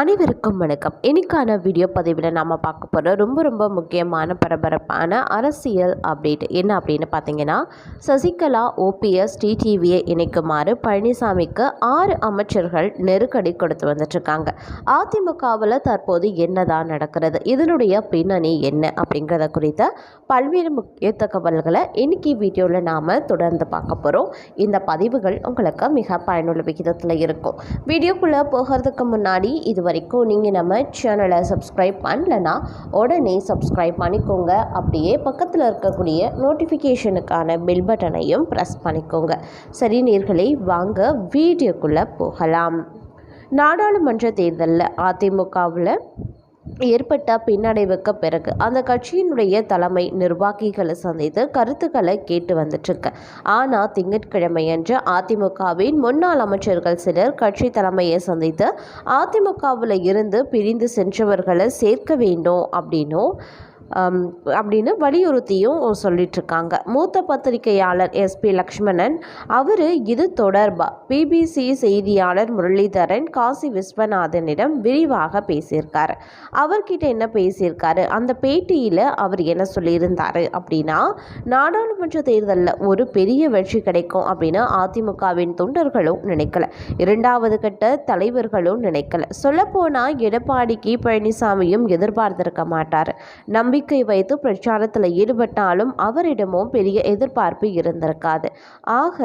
அனைவருக்கும் வணக்கம். இன்றைக்கான வீடியோ பதிவில் நாம் பார்க்க போகிற ரொம்ப ரொம்ப முக்கியமான பரபரப்பான அரசியல் அப்டேட் என்ன அப்படின்னு பார்த்தீங்கன்னா சசிகலா ஓபிஎஸ் டிடிவியை இணைக்குமாறு பழனிசாமிக்கு ஆறு அமைச்சர்கள் நெருக்கடி கொடுத்து வந்துட்டுருக்காங்க. அதிமுகவில் தற்போது என்னதான் நடக்கிறது இதனுடைய பின்னணி என்ன அப்படிங்கிறத குறித்த பல்வேறு முக்கிய தகவல்களை இன்னைக்கு வீடியோவில் நாம் தொடர்ந்து பார்க்க போகிறோம் இந்த பதிவுகள் உங்களுக்கு மிக பயனுள்ள விகிதத்தில் இருக்கும். வீடியோக்குள்ளே போகிறதுக்கு முன்னாடி இது வரைக்கும் நீங்கள் நம்ம சேனலை சப்ஸ்கிரைப் பண்ணலன்னா உடனே சப்ஸ்கிரைப் பண்ணிக்கோங்க. அப்படியே பக்கத்தில் இருக்கக்கூடிய நோட்டிஃபிகேஷனுக்கான பெல் பட்டனையும் ப்ரெஸ் பண்ணிக்கோங்க. சரி நீர்களை வாங்க வீடியோக்குள்ளே போகலாம். நாடாளுமன்ற தேர்தலில் அதிமுகவில் ஏற்பட்ட பின்னடைவுக்கு பிறகு அந்த கட்சியினுடைய தலைமை நிர்வாகிகளை சந்தித்து கருத்துக்களை கேட்டு வந்துட்டுருக்கு. ஆனால் திங்கட்கிழமையன்று அதிமுகவின் முன்னாள் அமைச்சர்கள் சிலர் கட்சி தலைமையை சந்தித்து அதிமுகவில் இருந்து பிரிந்து சென்றவர்களை சேர்க்க வேண்டும் அப்படின்னும் அப்படின்னு வலியுறுத்தியும் சொல்லிட்டுருக்காங்க. மூத்த பத்திரிகையாளர் எஸ்பி லக்ஷ்மணன் அவர் இது தொடர்பாக பிபிசி செய்தியாளர் முரளிதரன் காசி விஸ்வநாதனிடம் விரிவாக பேசியிருக்காரு. அவர்கிட்ட என்ன பேசியிருக்காரு? அந்த பேட்டியில் அவர் என்ன சொல்லியிருந்தார் அப்படின்னா நாடாளுமன்ற தேர்தலில் ஒரு பெரிய வெற்றி கிடைக்கும் அப்படின்னு அதிமுகவின் தொண்டர்களும் நினைக்கல. இரண்டாவது கட்ட தலைவர்களும் நினைக்கல. சொல்லப்போனால் எடப்பாடி கி பழனிசாமியும் எதிர்பார்த்திருக்க மாட்டார். நம்பி கோரிக்கை வைத்து பிரச்சாரத்தில் ஈடுபட்டாலும் அவரிடமும் பெரிய எதிர்பார்ப்பு இருந்திருக்காது. ஆக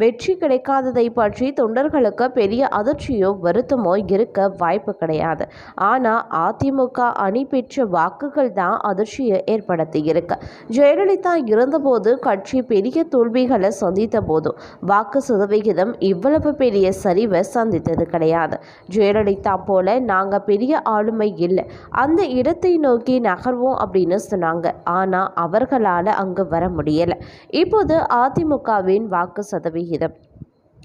வெற்றி கிடைக்காததை பற்றி தொண்டர்களுக்கு பெரிய அதிர்ச்சியோ வருத்தமோ இருக்க வாய்ப்பு கிடையாது. ஆனால் அதிமுக அணி பெற்ற வாக்குகள் தான் அதிர்ச்சியை ஏற்படுத்தி இருக்கு ஜெயலலிதா இருந்தபோது கட்சி பெரிய தோல்விகளை சந்தித்த போதும் வாக்கு சதவிகிதம் இவ்வளவு பெரிய சரிவை சந்தித்தது கிடையாது. ஜெயலலிதா போல நாங்கள் பெரிய ஆளுமை இல்லை. அந்த இடத்தை நோக்கி நகர்வோம் அப்படின்னு சொன்னாங்க. ஆனால் அவர்களால் அங்கு வர முடியலை. இப்போது அதிமுகவின் வாக்கு சதவிகிதம்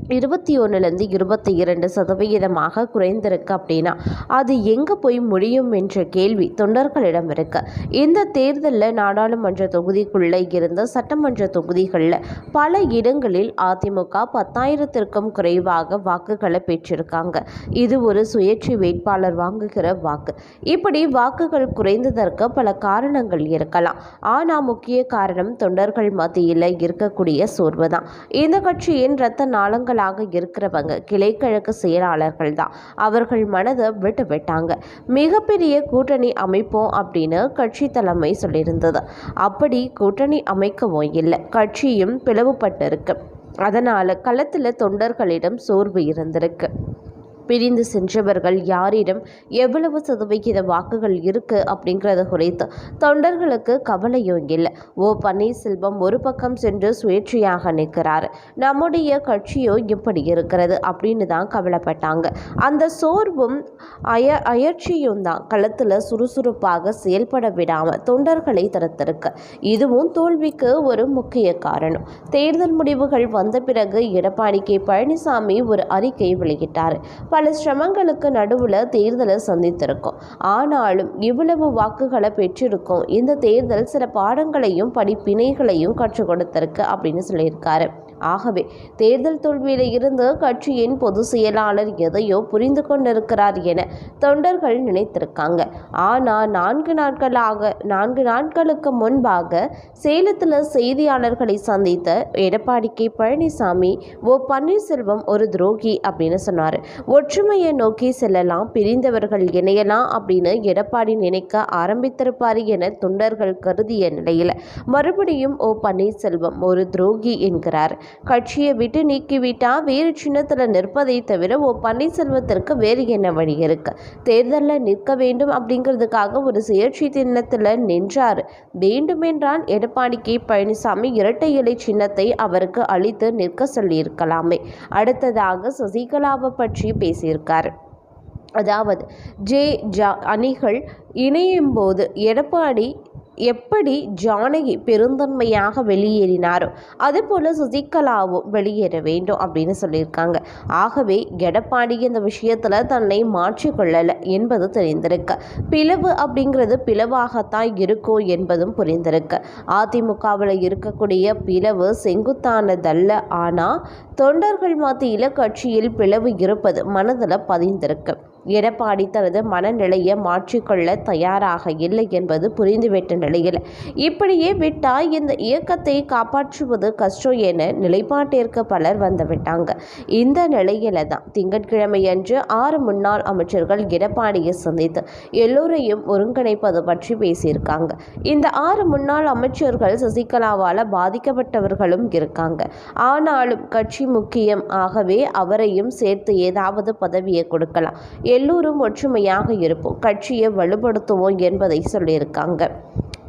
இருபத்தி ஒன்றுலேருந்து இருபத்தி இரண்டு சதவிகிதமாக குறைந்திருக்கு அப்படின்னா அது எங்கே போய் முடியும் என்ற கேள்வி தொண்டர்களிடம் இருக்கு. இந்த தேர்தலில் நாடாளுமன்ற தொகுதிக்குள்ளே இருந்த சட்டமன்ற தொகுதிகளில் பல இடங்களில் அதிமுக பத்தாயிரத்திற்கும் குறைவாக வாக்குகளை பெற்றிருக்காங்க. இது ஒரு சுயேட்சை வேட்பாளர் வாங்குகிற வாக்கு. இப்படி வாக்குகள் குறைந்ததற்கு பல காரணங்கள் இருக்கலாம். ஆனால் முக்கிய காரணம் தொண்டர்கள் மத்தியில் இருக்கக்கூடிய சோர்வு தான் இந்த கட்சியின் இரத்த நாளங்கள் தலைவர்களாக இருக்கிறவங்க கிளைக்கழக செயலாளர்கள் தான் அவர்கள் மனதை விட்டு விட்டாங்க. மிகப்பெரிய கூட்டணி அமைப்போம் அப்படின்னு கட்சி தலைமை சொல்லியிருந்தது. அப்படி கூட்டணி அமைக்கவும் இல்லை. கட்சியும் பிளவுபட்டிருக்கு. அதனால் களத்தில் தொண்டர்களிடம் சோர்வு இருந்திருக்கு. பிரிந்து சென்றவர்கள் யாரிடம் எவ்வளவு சதவிகித வாக்குகள் இருக்கு அப்படிங்கிறத குறித்து தொண்டர்களுக்கு கவலையும் இல்லை. ஓ பன்னீர்செல்வம் ஒரு பக்கம் சென்று சுயேட்சையாக நிற்கிறார். நம்முடைய கட்சியோ இப்படி இருக்கிறது அப்படின்னு தான் கவலைப்பட்டாங்க. அந்த சோர்வும் அய அயற்சியும் தான் களத்தில் சுறுசுறுப்பாக செயல்பட விடாமல் தொண்டர்களை தடுத்திருக்கு. இதுவும் தோல்விக்கு ஒரு முக்கிய காரணம். தேர்தல் முடிவுகள் வந்த பிறகு எடப்பாடி கே பழனிசாமி ஒரு அறிக்கை வெளியிட்டார். பல சிரமங்களுக்கு நடுவில் தேர்தலை சந்தித்திருக்கோம். ஆனாலும் இவ்வளவு வாக்குகளை பெற்றிருக்கோம். இந்த தேர்தல் சில பாடங்களையும் படிப்பினைகளையும் கற்றுக் கொடுத்திருக்கு அப்படின்னு சொல்லியிருக்காரு. ஆகவே தேர்தல் தோல்வியில் இருந்து கட்சியின் பொதுச் செயலாளர் எதையோ புரிந்து கொண்டிருக்கிறார் என தொண்டர்கள் நினைத்திருக்காங்க. ஆனால் நான்கு நாட்களாக நான்கு நாட்களுக்கு முன்பாக சேலத்தில் செய்தியாளர்களை சந்தித்த எடப்பாடி கே. பழனிசாமி ஓ பன்னீர்செல்வம் ஒரு துரோகி அப்படின்னு சொன்னார். ஒற்றுமையை நோக்கி செல்லலாம் பிரிந்தவர்கள் இணையலாம் அப்படின்னு எடப்பாடி நினைக்க ஆரம்பித்திருப்பார் என தொண்டர்கள் கருதிய நிலையில் மறுபடியும் ஓ பன்னீர்செல்வம் ஒரு துரோகி என்கிறார். கட்சியை விட்டு நீக்கிவிட்டா வேறு சின்னத்தில் நிற்பதை தவிர ஓ பன்னீர்செல்வத்திற்கு வேறு என்ன வழி இருக்கு? தேர்தலில் நிற்க வேண்டும் அப்படிங்கிறதுக்காக ஒரு சுயேட்சை சின்னத்தில் நின்றார். வேண்டுமென்றால் எடப்பாடி கே பழனிசாமி இரட்டை இலை சின்னத்தை அவருக்கு அளித்து நிற்க சொல்லியிருக்கலாமே. அடுத்ததாக சசிகலாவை பற்றி பேசியிருக்கார். அதாவது ஜே ஜா அணிகள் இணையும் போது எடப்பாடி எப்படி ஜானகி பெருந்தன்மையாக வெளியேறினாரோ அதுபோல் சசிகலாவும் வெளியேற வேண்டும் அப்படின்னு சொல்லியிருக்காங்க. ஆகவே எடப்பாடி இந்த விஷயத்தில் தன்னை மாற்றிக்கொள்ளலை என்பது தெரிந்திருக்கு. பிளவு அப்படிங்கிறது பிளவாகத்தான் இருக்கும் என்பதும் புரிந்திருக்கு. அதிமுகவில் இருக்கக்கூடிய பிளவு செங்குத்தானதல்ல. ஆனால் தொண்டர்கள் மத்தியில் கட்சியில் பிளவு இருப்பது மனதில் பதிந்திருக்கு. எடப்பாடி தனது மனநிலையை மாற்றிக்கொள்ள தயாராக இல்லை என்பது புரிந்துவிட்ட நிலையில் இப்படியே விட்டால் இந்த இயக்கத்தை காப்பாற்றுவது கஷ்டம் என நிலைப்பாட்டிற்கு பலர் வந்துவிட்டாங்க. இந்த நிலையில தான் திங்கட்கிழமையன்று ஆறு முன்னாள் அமைச்சர்கள் எடப்பாடியை சந்தித்து எல்லோரையும் ஒருங்கிணைப்பது பற்றி பேசியிருக்காங்க. இந்த ஆறு முன்னாள் அமைச்சர்கள் சசிகலாவால் பாதிக்கப்பட்டவர்களும் இருக்காங்க. ஆனாலும் கட்சி முக்கியம் ஆகவே அவரையும் சேர்த்து ஏதாவது பதவியை கொடுக்கலாம். எல்லோரும் ஒற்றுமையாக இருப்போம். கட்சியை வலுப்படுத்துவோம் என்பதை சொல்லியிருக்காங்க.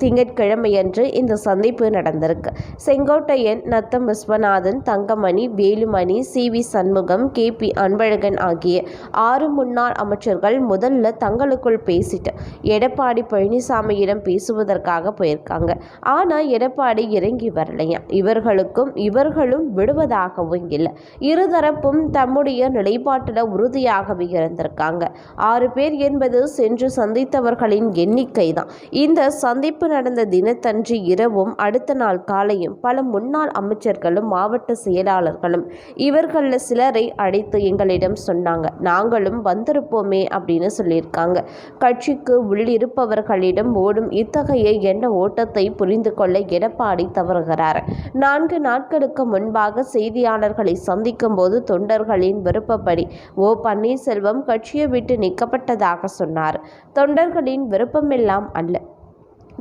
திங்கட்கிழமையன்று இந்த சந்திப்பு நடந்திருக்கு. Sengottaiyan Natham Viswanathan Thangamani Velumani C. We. Shanmugam K. B. Anbazhagan ஆகிய ஆறு முன்னாள் அமைச்சர்கள் முதல்ல தங்களுக்குள் பேசிட்டு எடப்பாடி பழனிசாமியிடம் பேசுவதற்காக போயிருக்காங்க. ஆனால் எடப்பாடி இறங்கி வரலையா? இவர்களுக்கும் இவர்களும் விடுவதாகவும் இல்லை. இருதரப்பும் தம்முடைய நிலைப்பாட்டில் உறுதியாகவே இருந்திருக்காங்க. ஆறு பேர் என்பது சென்று சந்தித்தவர்களின் எண்ணிக்கை தான் இந்த சந்திப்பு நடந்த தினத்தன்று இரவும் அடுத்த நாள் காலையும் பல முன்னாள் அமைச்சர்களும் மாவட்ட செயலாளர்களும் இவர்களில் சிலரை அழைத்து எங்களிடம் சொன்னாங்க. நாங்களும் வந்திருப்போமே அப்படின்னு சொல்லியிருக்காங்க. கட்சிக்கு உள்ளிருப்பவர்களிடம் ஓடும் இத்தகைய எண்ண ஓட்டத்தை புரிந்து கொள்ள எடப்பாடி தவறுகிறார். நான்கு நாட்களுக்கு முன்பாக செய்தியாளர்களை சந்திக்கும் போது தொண்டர்களின் விருப்பப்படி ஓ. பன்னீர்செல்வம் கட்சியை விட்டு நீக்கப்பட்டதாக சொன்னார். தொண்டர்களின் விருப்பமெல்லாம் அல்ல.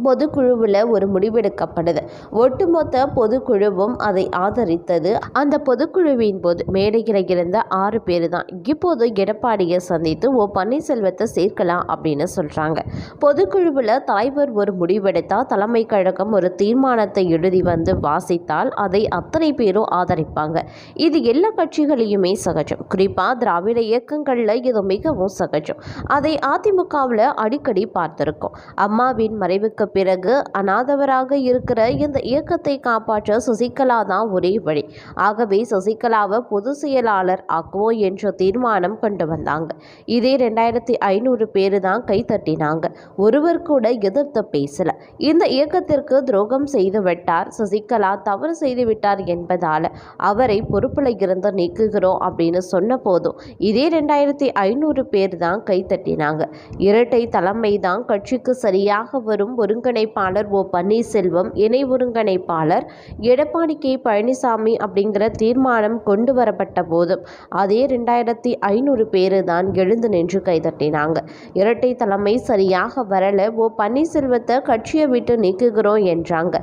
பொதுக்குழுவில் ஒரு முடிவெடுக்கப்படுது. ஒட்டுமொத்த பொதுக்குழுவும் அதை ஆதரித்தது. அந்த பொதுக்குழுவின் போது மேடையில் இருந்த ஆறு பேர் தான் இப்போது எடப்பாடியை சந்தித்து ஓ பன்னீர்செல்வத்தை சேர்க்கலாம் அப்படின்னு சொல்கிறாங்க பொதுக்குழுவில் தலைவர் ஒரு முடிவெடுத்தால் தலைமை கழகம் ஒரு தீர்மானத்தை எழுதி வந்து வாசித்தால் அதை அத்தனை பேரும் ஆதரிப்பாங்க. இது எல்லா கட்சிகளையுமே சகஜம். குறிப்பாக திராவிட இயக்கங்களில் இது மிகவும் சகஜம். அதை அதிமுகவில் அடிக்கடி பார்த்துருக்கோம். அம்மாவின் மறைவுக்கு பிறகு அனாதவராக இருக்கிற இந்த இயக்கத்தை காப்பாற்ற சசிகலா தான் ஒரே வழி. ஆகவே சசிகலாவை பொது செயலாளர் ஆக்குவோம் என்ற தீர்மானம் கொண்டு வந்தாங்க. இதே ரெண்டாயிரத்தி ஐநூறு பேர் தான் கைத்தட்டினாங்க ஒருவர் கூட எதிர்த்து பேசல. இந்த இயக்கத்திற்கு துரோகம் செய்து விட்டார். சசிகலா தவறு செய்து விட்டார் என்பதால் அவரை பொறுப்பில் இருந்து நீக்குகிறோம் அப்படின்னு சொன்ன போதும் இதே ரெண்டாயிரத்தி ஐநூறு பேர் தான் கைத்தட்டினாங்க இரட்டை தலைமை தான் கட்சிக்கு சரியாக வரும் ஒருங்கிணைப்பாளர் ஓ பன்னீர்செல்வம் இணை ஒருங்கிணைப்பாளர் எடப்பாடி கே பழனிசாமி அப்படிங்கிற தீர்மானம் கொண்டு வரப்பட்ட போதும் அதே ரெண்டாயிரத்தி ஐநூறு பேர் தான் எழுந்து நின்று கைதட்டினாங்க. இரட்டை தலைமை சரியாக வரல. ஓ பன்னீர்செல்வத்தை கட்சியை விட்டு நீக்குகிறோம் என்றாங்க.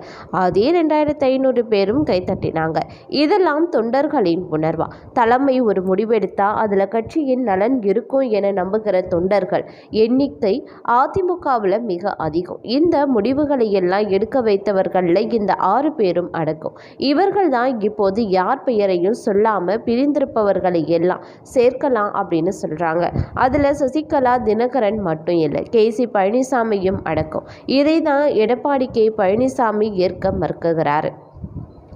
அதே ரெண்டாயிரத்தி ஐநூறு பேரும் கைத்தட்டினாங்க இதெல்லாம் தொண்டர்களின் உணர்வா? தலைமை ஒரு முடிவெடுத்தா அதுல கட்சியின் நலன் இருக்கும் என நம்புகிற தொண்டர்கள் எண்ணிக்கை அதிமுகவில் மிக அதிகம். இந்த முடிவுகளை எல்லாம் எடுக்க வைத்தவர்களில் இந்த ஆறு பேரும் அடக்கும் இவர்கள் தான் இப்போது யார் பெயரையும் சொல்லாம பிரிந்திருப்பவர்களை எல்லாம் சேர்க்கலாம் அப்படின்னு சொல்றாங்க. அதுல சசிகலா தினகரன் மட்டும் இல்லை கே சி பழனிசாமியும் அடக்கும் இதை தான் எடப்பாடி கே பழனிசாமி ஏற்க மறுக்குகிறாரு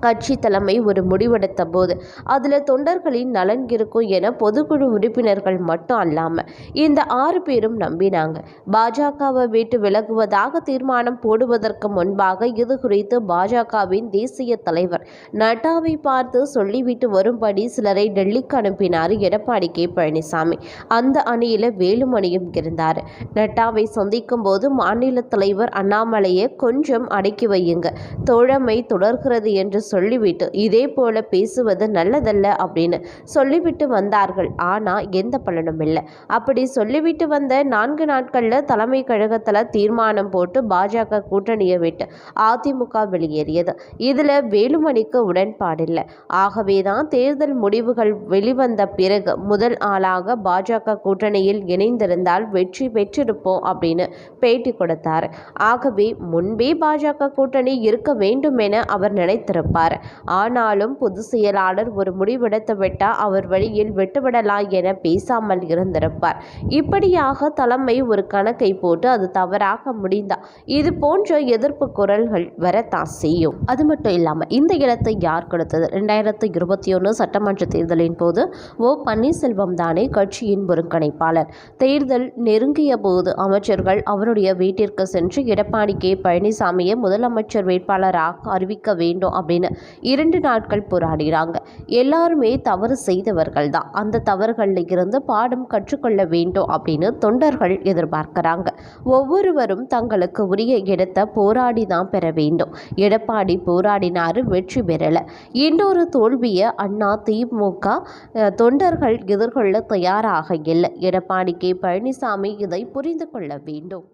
கட்சி தலைமை ஒரு முடிவெடுத்த போது அதில் தொண்டர்களின் நலன் இருக்கும் என பொதுக்குழு உறுப்பினர்கள் மட்டும் அல்லாமல் இந்த ஆறு பேரும் நம்பினாங்க. பாஜகவை விட்டு விலகுவதாக தீர்மானம் போடுவதற்கு முன்பாக இது குறித்து பாஜகவின் தேசிய தலைவர் நட்டாவை பார்த்து சொல்லிவிட்டு வரும்படி சிலரை டெல்லிக்கு அனுப்பினார் எடப்பாடி கே. பழனிசாமி. அந்த அணியில் வேலுமணியும் இருந்தார். நட்டாவை சந்திக்கும் போது மாநில தலைவர் அண்ணாமலையை கொஞ்சம் அடக்கி வையுங்க. தோழமை தொடர்கிறது என்று சொல்லிவிட்டு இதே போல பேசுவது நல்லதல்ல அப்படின்னு சொல்லிவிட்டு வந்தார்கள். ஆனால் எந்த பலனும் இல்லை. அப்படி சொல்லிவிட்டு வந்த நான்கு நாட்களில் தலைமை கழகத்தில் தீர்மானம் போட்டு பாஜக கூட்டணியை விட்டு அதிமுக வெளியேறியது. இதில் வேலுமணிக்கு உடன்பாடில்லை ஆகவே தான் தேர்தல் முடிவுகள் வெளிவந்த பிறகு முதல் ஆளாக பாஜக கூட்டணியில் இணைந்திருந்தால் வெற்றி பெற்றிருப்போம் அப்படின்னு பேட்டி கொடுத்தார். ஆகவே முன்பே பாஜக கூட்டணி இருக்க வேண்டும் என அவர் நினைத்திருப்பார். ஆனாலும் பொதுச் செயலாளர் ஒரு முடிவெடுத்து விட்டால் அவர் வழியில் விட்டுவிடலாம் என பேசாமல் இருந்திருப்பார். இப்படியாக தலைமை ஒரு கணக்கை போட்டு அது தவறாக முடிந்தால் இது போன்ற எதிர்ப்பு குரல்கள் வரத்தான் செய்யும். அது மட்டும் இல்லாமல் இந்த இடத்தை யார் கொடுத்தது? ரெண்டாயிரத்து இருபத்தி ஒன்று சட்டமன்ற தேர்தலின் போது ஓ. பன்னீர்செல்வம் தானே கட்சியின் ஒருங்கிணைப்பாளர். தேர்தல் நெருங்கிய போது அமைச்சர்கள் அவருடைய வீட்டிற்கு சென்று எடப்பாடி கே. பழனிசாமியை முதலமைச்சர் வேட்பாளராக அறிவிக்க வேண்டும் அப்படின்னு இரண்டு நாட்கள் போராடினாங்க எல்லாருமே தவறு செய்தவர்கள் தான் அந்த தவறுகளில் இருந்து பாடம் கற்றுக்கொள்ள வேண்டும் அப்படின்னு தொண்டர்கள் எதிர்பார்க்கிறாங்க. ஒவ்வொருவரும் தங்களுக்கு உரிய இடத்தை போராடி தான் பெற வேண்டும். எடப்பாடி போராடினாரு வெற்றி பெறலை. இன்னொரு தோல்வியை அண்ணா திமுக தொண்டர்கள் எதிர்கொள்ள தயாராக இல்லை. எடப்பாடி கே. பழனிசாமி இதை புரிந்து கொள்ள வேண்டும்.